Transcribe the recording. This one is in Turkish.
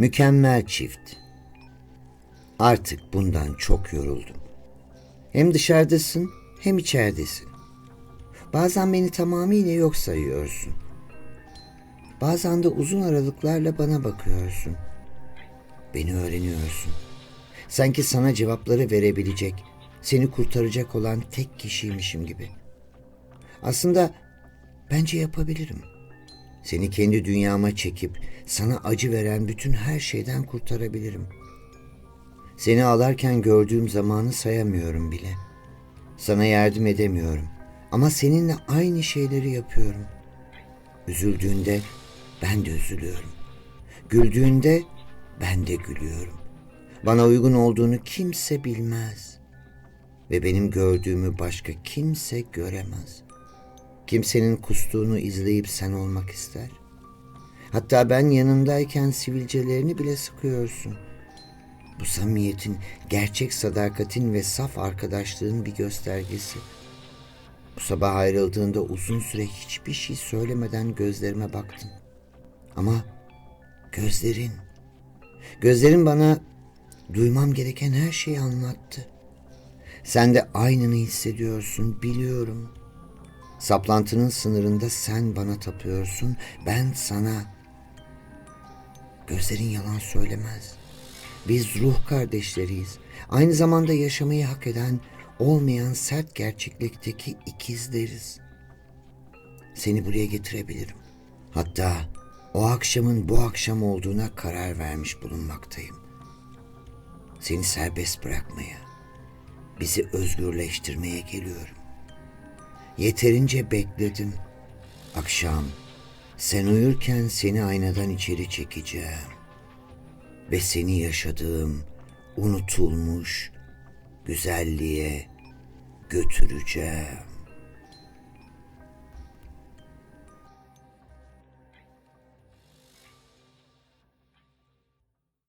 Mükemmel çift. Artık bundan çok yoruldum. Hem dışarıdasın hem içeridesin. Bazen beni tamamıyla yok sayıyorsun. Bazen de uzun aralıklarla bana bakıyorsun. Beni öğreniyorsun. Sanki sana cevapları verebilecek, seni kurtaracak olan tek kişiymişim gibi. Aslında bence yapabilirim. Seni kendi dünyama çekip sana acı veren bütün her şeyden kurtarabilirim. Seni ağlarken gördüğüm zamanı sayamıyorum bile. Sana yardım edemiyorum ama seninle aynı şeyleri yapıyorum. Üzüldüğünde ben de üzülüyorum. Güldüğünde ben de gülüyorum. Bana uygun olduğunu kimse bilmez ve benim gördüğümü başka kimse göremez. Kimsenin kustuğunu izleyip sen olmak ister. Hatta ben yanındayken sivilcelerini bile sıkıyorsun. Bu samimiyetin, gerçek sadakatin ve saf arkadaşlığın bir göstergesi. Bu sabah ayrıldığında uzun süre hiçbir şey söylemeden gözlerime baktın. Ama gözlerin, gözlerin bana duymam gereken her şeyi anlattı. Sen de aynını hissediyorsun, biliyorum. Saplantının sınırında sen bana tapıyorsun, ben sana. Gözlerin yalan söylemez. Biz ruh kardeşleriyiz. Aynı zamanda yaşamayı hak eden, olmayan sert gerçeklikteki ikizleriz. Seni buraya getirebilirim. Hatta o akşamın bu akşam olduğuna karar vermiş bulunmaktayım. Seni serbest bırakmaya, bizi özgürleştirmeye geliyorum. Yeterince bekledim. Akşam sen uyurken seni aynadan içeri çekeceğim. Ve seni yaşadığım unutulmuş güzelliğe götüreceğim.